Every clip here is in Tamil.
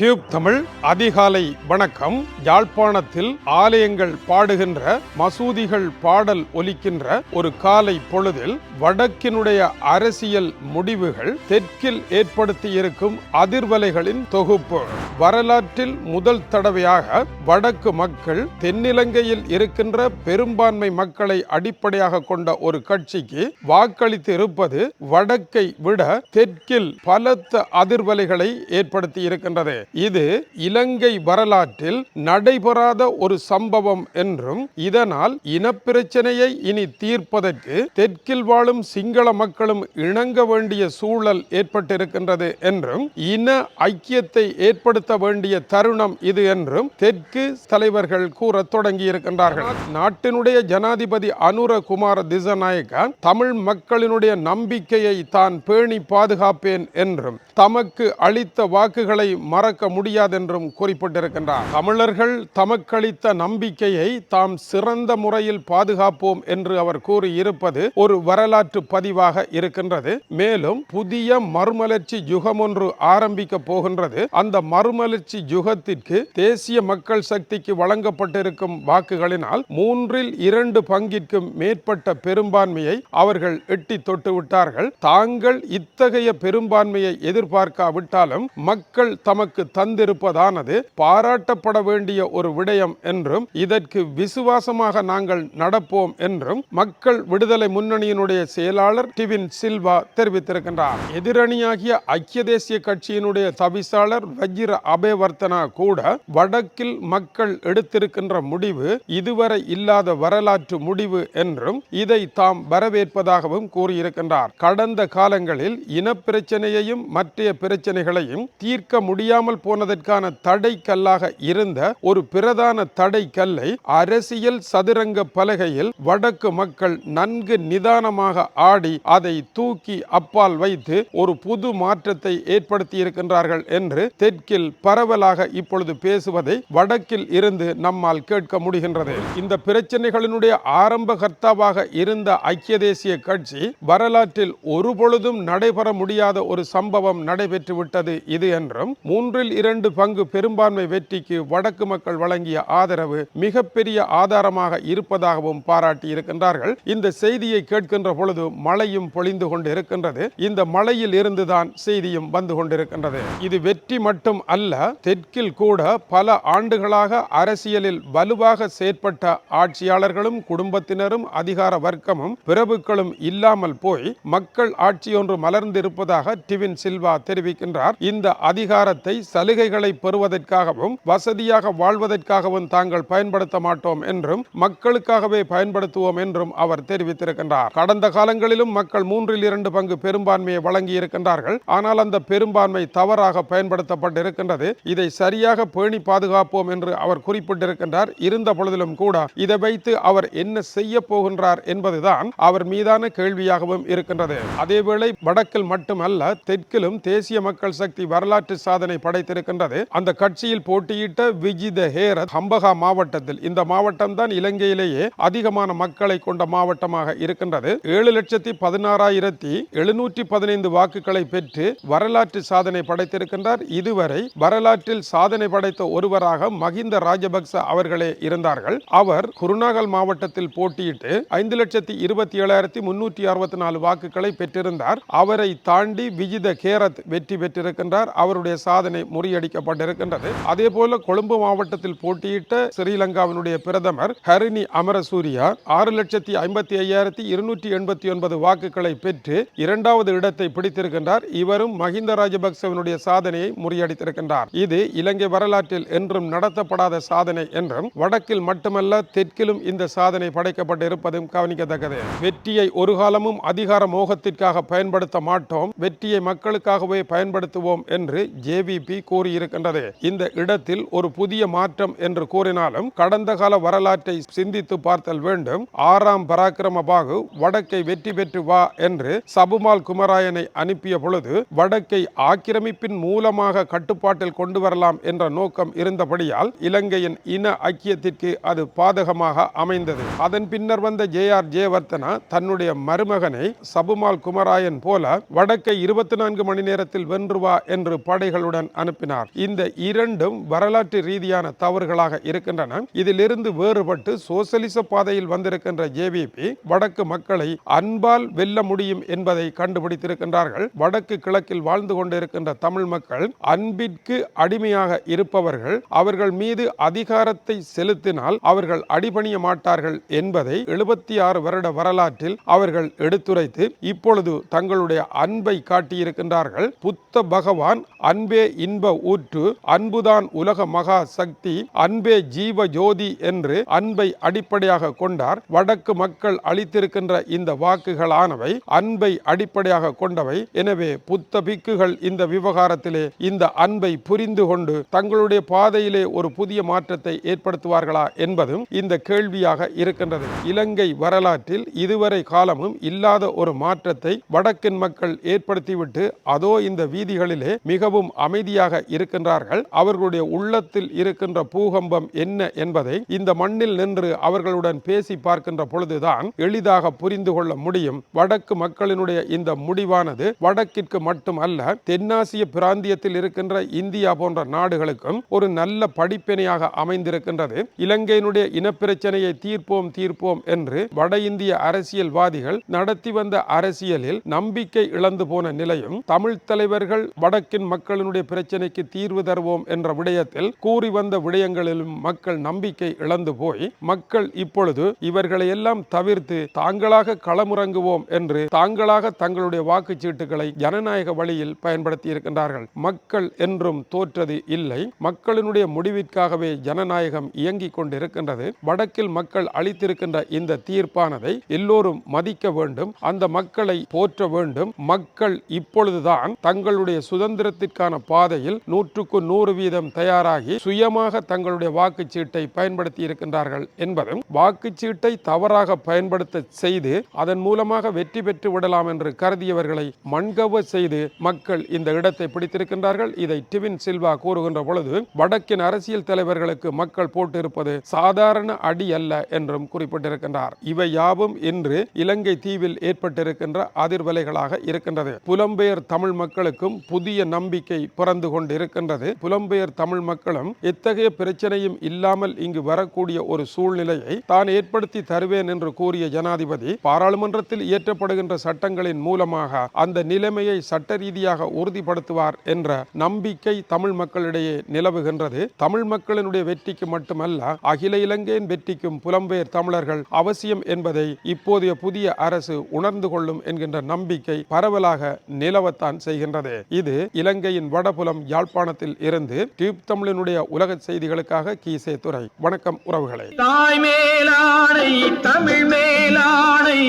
டியூப் தமிழ் அதிகாலை வணக்கம். யாழ்ப்பாணத்தில் ஆலயங்கள் பாடுகின்ற மசூதிகள் பாடல் ஒலிக்கின்ற ஒரு காலை பொழுதில் வடக்கினுடைய அரசியல் முடிவுகள் தெற்கில் ஏற்படுத்தி இருக்கும் அதிர்வலைகளின் தொகுப்பு. வரலாற்றில் முதல் தடவையாக வடக்கு மக்கள் தென்னிலங்கையில் இருக்கின்ற பெரும்பான்மை மக்களை அடிப்படையாக கொண்ட ஒரு கட்சிக்கு வாக்களித்து இருப்பது வடக்கை விட தெற்கில் பலத்த அதிர்வலைகளை ஏற்படுத்தி இருக்கின்றது இது இலங்கை வரலாற்றில் நடைபெறாத ஒரு சம்பவம் என்றும் இதனால் இனப்பிரச்சனையை இனி தீர்ப்பதற்கு தெற்கில் வாழும் சிங்கள மக்களும் இணங்க வேண்டிய சூழல் ஏற்பட்டிருக்கின்றது என்றும் இன ஐக்கியத்தை ஏற்படுத்த வேண்டிய தருணம் இது என்றும் தெற்கு தலைவர்கள் கூற தொடங்கி இருக்கின்றார்கள் நாட்டினுடைய ஜனாதிபதி அனுர குமார திசநாயக்கா தமிழ் மக்களினுடைய நம்பிக்கையை தான் பேணி பாதுகாப்பேன் என்றும் தமக்கு அளித்த வாக்குகளை மறக்க முடியாதென்றும் குறிப்பிட்டிருக்கின்றார். தமிழர்கள் தமக்களித்த நம்பிக்கையை தாம் சிறந்த முறையில் பாதுகாப்போம் என்று அவர் கூறியிருப்பது ஒரு வரலாற்று பதிவாக இருக்கின்றது. மேலும் புதிய மறுமலர்ச்சி யுகம் ஒன்று ஆரம்பிக்க போகின்றது. அந்த மறுமலர்ச்சி யுகத்திற்கு தேசிய மக்கள் சக்திக்கு வழங்கப்பட்டிருக்கும் வாக்குகளினால் மூன்றில் இரண்டு பங்கிற்கும் மேற்பட்ட பெரும்பான்மையை அவர்கள் எட்டி தொட்டு விட்டார்கள். தாங்கள் இத்தகைய பெரும்பான்மையை எதிர்பார்க்காவிட்டாலும் மக்கள் தமக்கு தந்திருப்பதானது பாராட்டப்பட வேண்டிய ஒரு விடயம் என்றும் இதற்கு விசுவாசமாக நாங்கள் நடப்போம் என்றும் மக்கள் விடுதலை முன்னணியினுடைய செயலாளர் டிவின் சில்வா தெரிவித்திருக்கின்றார். எதிரணியாகிய ஐக்கிய தேசிய கட்சியினுடைய தவிசாளர் வஜிர அபேவர்த்தனா கூட வடக்கில் மக்கள் எடுத்திருக்கின்ற முடிவு இதுவரை இல்லாத வரலாற்று முடிவு என்றும் இதை தாம் வரவேற்பதாகவும் கூறியிருக்கின்றார். கடந்த காலங்களில் இனப்பிரச்சனையையும் மற்ற பிரச்சனைகளையும் தீர்க்க முடியாமல் போனதற்கான தடை கல்லாக இருந்த ஒரு பிரதான தடை கல்லை அரசியல் சதுரங்க பலகையில் வடக்கு மக்கள் நன்கு நிதானமாக ஆடி அதை தூக்கி அப்பால் வைத்து ஒரு புது மாற்றத்தை ஏற்படுத்தி இருக்கின்றார்கள் என்று தெற்கில் பரவலாக இப்பொழுது பேசுவதை வடக்கில் இருந்து நம்மால் கேட்க முடிகின்றது. இந்த பிரச்சனைகளினுடைய ஆரம்ப கர்த்தாவாக இருந்த ஐக்கிய தேசிய கட்சி வரலாற்றில் ஒரு பொழுதும் நடைபெற முடியாத ஒரு சம்பவம் நடைபெற்று விட்டது இது என்றும் மூன்றில் இரண்டு பங்கு பெரும்பான்மை வெற்றிக்கு வடக்கு மக்கள் வழங்கிய ஆதரவு மிகப்பெரிய ஆதாரமாக இருப்பதாகவும் பாராட்டி இருக்கின்றார்கள். இந்த செய்தியை கேட்கின்ற பொழுது மழையும் பொழிந்து கொண்டு இருக்கின்றது இந்த மழையில் இருந்துதான் செய்தியும் வந்து கொண்டிருக்கின்றது. இது வெற்றி மட்டும் அல்ல தெற்கில் கூட பல ஆண்டுகளாக அரசியலில் வலுவாக செயற்பட்ட ஆட்சியாளர்களும் குடும்பத்தினரும் அதிகார வர்க்கமும் பிரபுக்களும் இல்லாமல் போய் மக்கள் ஆட்சி ஒன்று மலர்ந்திருப்பதாக டிவின் சில்வா தெரிவிக்கின்றார். இந்த அதிகாரத்தை சலுகைகளை பெறுவதற்காகவும் வசதியாக வாழ்வதற்காகவும் தாங்கள் பயன்படுத்த மாட்டோம் என்றும் மக்களுக்காகவே பயன்படுத்துவோம் என்றும் அவர் தெரிவித்திருக்கின்றார். கடந்த காலங்களிலும் மக்கள் மூன்றில் இரண்டு பங்கு பெரும்பான்மையை வழங்கி இருக்கின்றார்கள் ஆனால் அந்த பெரும்பான்மை தவறாக பயன்படுத்தப்பட்டிருக்கின்றது. இதை சரியாக பேணி பாதுகாப்போம் என்று அவர் குறிப்பிட்டிருக்கின்றார். இருந்த பொழுதிலும் கூட இதை வைத்து அவர் என்ன செய்ய போகின்றார் என்பதுதான் அவர் மீதான கேள்வியாகவும் இருக்கின்றது. அதேவேளை வடக்கில் மட்டுமல்ல தெற்கிலும் தேசிய மக்கள் சக்தி வரலாற்று சாதனை படைத்திருக்கின்றது. அந்த கட்சியில் போட்டியிட்ட விஜித ஹேரத் ஹம்பகா மாவட்டத்தில் இந்த மாவட்டம் தான் இலங்கையிலேயே அதிகமான மக்களை கொண்ட மாவட்டமாக இருக்கின்றது. ஏழு லட்சத்தி பதினாறாயிரத்தி எழுநூற்றி பதினைந்து வாக்குகளை பெற்று வரலாற்று சாதனை படைத்திருக்கின்றார். இதுவரை வரலாற்றில் சாதனை படைத்த ஒருவராக மகிந்த ராஜபக்ச அவர்களே இருந்தார்கள். அவர் குருநாகல் மாவட்டத்தில் போட்டியிட்டு ஐந்து லட்சத்தி இருபத்தி ஏழாயிரத்தி முன்னூற்றி அறுபத்தி நாலு வாக்குகளை பெற்றிருந்தார். அவரை தாண்டி விஜித கேரத் வெற்றி பெற்றிருக்கின்றார். அவருடைய சாதனை முறியடிக்கப்பட்டிருக்கின்றது. அதே போல கொழும்பு மாவட்டத்தில் போட்டியிட்ட ஸ்ரீலங்காவினுடைய பிரதமர் ஹரிணி அமரசூரியா ஆறு லட்சத்தி ஐம்பத்தி ஐயாயிரத்தி இருநூற்றி எண்பத்தி ஒன்பது வாக்குகளை பெற்று இரண்டாவது இடத்தை பிடித்திருக்கின்றார். இவரும் மஹிந்த ராஜபக்சவனுடைய சாதனையை முறியடித்திருக்கின்றார். இது இலங்கை வரலாற்றில் என்றும் நடத்தப்படாத சாதனை என்றும் வடக்கில் மட்டுமல்ல தெற்கிலும் இந்த சாதனை படைக்கப்பட்டு இருப்பதும் கவனிக்கத்தக்கது. வெற்றியை ஒரு காலமும் அதிகார மோகத்திற்காக பயன்படுத்த மாட்டோம். வெற்றியை மக்களுக்காகவே பயன்படுத்துவோம் என்று ஜேவிபி கூறியிருக்கின்றது. இந்த இடத்தில் ஒரு புதிய மாற்றம் என்று கூறினாலும் கடந்த கால வரலாற்றை சிந்தித்து பார்த்தல் வேண்டும். ஆறாம் பராக்கிரம பாகு வடக்கை வெற்றி பெற்று வா என்று சபுமால் குமராயனை அனுப்பிய பொழுது வடக்கை ஆக்கிரமிப்பின் மூலமாக கட்டுப்பாட்டில் கொண்டு வரலாம் என்ற நோக்கம் இருந்தபடியால் இலங்கையின் இன ஐக்கியத்திற்கு அது பாதகமாக அமைந்தது. அதன் பின்னர் வந்த ஜே ஆர் ஜெயவர்த்தனா தன்னுடைய மருமகனை சபுமால் குமராயன் போல வடக்கை இருபத்தி நான்கு மணி நேரத்தில் வென்று வா என்று படைகளுடன் அனுப்பினார். இந்த இரண்டும் வரலாற்று ரீதியான தவறுகளாக இருக்கின்றன. இதிலிருந்து வேறுபட்டு சோசலிச பாதையில் வந்திருக்கின்ற ஜேவிபி வடக்கு மக்களை அன்பால் வெல்ல முடியும் என்பதை கண்டுபிடித்திருக்கின்றார்கள். வடக்கு கிழக்கில் வாழ்ந்து கொண்டிருக்கின்ற தமிழ் மக்கள் அன்பிற்கு அடிமையாக இருப்பவர்கள் அவர்கள் மீது அதிகாரத்தை செலுத்தினால் அவர்கள் அடிபணிய மாட்டார்கள் என்பதை எழுபத்தி ஆறு வருட வரலாற்றில் அவர்கள் எடுத்துரைத்து இப்பொழுது தங்களுடைய அன்பை காட்டியிருக்கின்றார்கள். புத்த பகவான் அன்பே இன்ப ஊற்று அன்புதான் உலக மகா சக்தி அன்பே ஜீவ ஜோதி என்று அன்பை அடிப்படையாக கொண்டார். வடக்கு மக்கள் அளித்திருக்கின்ற இந்த வாக்குகளானவை அன்பை அடிப்படையாக கொண்டவை. எனவே புத்த பிக்குகள் இந்த விவகாரத்திலே இந்த அன்பை புரிந்து கொண்டு தங்களுடைய பாதையிலே ஒரு புதிய மாற்றத்தை ஏற்படுத்துவார்களா என்பதும் இந்த கேள்வியாக இருக்கின்றது. இலங்கை வரலாற்றில் இதுவரை காலமும் இல்லாத ஒரு மாற்றத்தை வடக்கின் மக்கள் ஏற்படுத்திவிட்டு அதோ இந்த வீதிகளிலே மிகவும் அமைதியாக இருக்கின்றார்கள் அவர்களுடைய உள்ளத்தில் இருக்கின்ற பூகம்பம் என்ன என்பதை இந்த மண்ணில் நின்று அவர்களுடன் பேசி பார்க்கின்ற பொழுதுதான் எளிதாக புரிந்து கொள்ள முடியும். வடக்கு மக்களினுடைய இந்த முடிவானது வடக்கிற்கு மட்டும் அல்ல தென்னாசிய பிராந்தியத்தில் இருக்கின்ற இந்தியா போன்ற நாடுகளுக்கும் ஒரு நல்ல படிப்பினையாக அமைந்திருக்கின்றது. இலங்கையினுடைய இனப்பிரச்சனையை தீர்ப்போம் தீர்ப்போம் என்று வட இந்திய அரசியல்வாதிகள் நடத்தி வந்த அரசியலில் நம்பிக்கை இழந்து போன நிலையும் தமிழ் தலைவர்கள் வடக்கின் மக்களினுடைய பிரச்சனைக்கு தீர்வு தருவோம் என்ற விடயத்தில் கூறி வந்த விடயங்களிலும் மக்கள் நம்பிக்கை இழந்து போய் மக்கள் இப்பொழுது இவர்களை எல்லாம் தவிர்த்து தாங்களாக களமுறங்குவோம் என்று தாங்களாக தங்களுடைய வாக்குச்சீட்டுகளை ஜனநாயக வழியில் பயன்படுத்தி இருக்கின்றார்கள் மக்கள் என்றும் தோற்றது இல்லை. மக்களினுடைய முடிவிற்காகவே ஜனநாயகம் இயங்கிக் கொண்டிருக்கின்றது. வடக்கில் மக்கள் அளித்திருக்கின்ற இந்த தீர்ப்பானதை எல்லோரும் மதிக்க வேண்டும். அந்த மக்களை போற்ற வேண்டும். மக்கள் இப்பொழுதுதான் தங்களுடைய சுதந்திரத்திற்கான பாதை பாதையில் நூற்றுக்கு நூறு வீதம் தயாராகி சுயமாக தங்களுடைய வாக்குச்சீட்டை பயன்படுத்தி இருக்கின்றார்கள் என்பதும் வாக்குச்சீட்டை தவறாக பயன்படுத்த செய்து அதன் மூலமாக வெற்றி பெற்று விடலாம் என்று கருதியவர்களை மண்கவ செய்து மக்கள் இந்த இடத்தை பிடித்திருக்கின்றார்கள். இதை டிவின் சில்வா கூறுகின்ற பொழுது வடக்கின் அரசியல் தலைவர்களுக்கு மக்கள் போட்டிருப்பது சாதாரண அடி அல்ல என்றும் குறிப்பிட்டிருக்கின்றார். இவை யாவும் இன்று இலங்கை தீவில் ஏற்பட்டிருக்கின்ற அதிர்வலைகளாக இருக்கின்றது. புலம்பெயர் தமிழ் மக்களுக்கும் புதிய நம்பிக்கை பிறந்து கொண்டிருக்கின்றது. புலம்பெயர் தமிழ் மக்களும் எத்தகைய பிரச்சனையும் இல்லாமல் இங்கு வரக்கூடிய ஒரு சூழ்நிலையை தான் ஏற்படுத்தி தருவேன் என்று கூறிய ஜனாதிபதி பாராளுமன்றத்தில் இயற்றப்படுகின்ற சட்டங்களின் மூலமாக அந்த நிலைமையை சட்ட ரீதியாக உறுதிப்படுத்துவார் என்ற நம்பிக்கை தமிழ் மக்களிடையே நிலவுகின்றது. தமிழ் மக்களினுடைய வெற்றிக்கு மட்டுமல்ல அகில இலங்கையின் வெற்றிக்கும் புலம்பெயர் தமிழர்கள் அவசியம் என்பதை இப்போதைய புதிய அரசு உணர்ந்து கொள்ளும் என்கின்ற நம்பிக்கை பரவலாக நிலவத்தான் செய்கின்றது. இது இலங்கையின் வடபுலம் யாழ்ப்பாணத்தில் இருந்து டியூப் தமிழினுடைய உலக செய்திகளுக்காக கீசே துறை வணக்கம் உறவுகளே. தாய் மேலானை தமிழ் மேலானை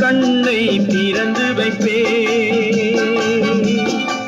கண்ணை திறந்து வைப்பே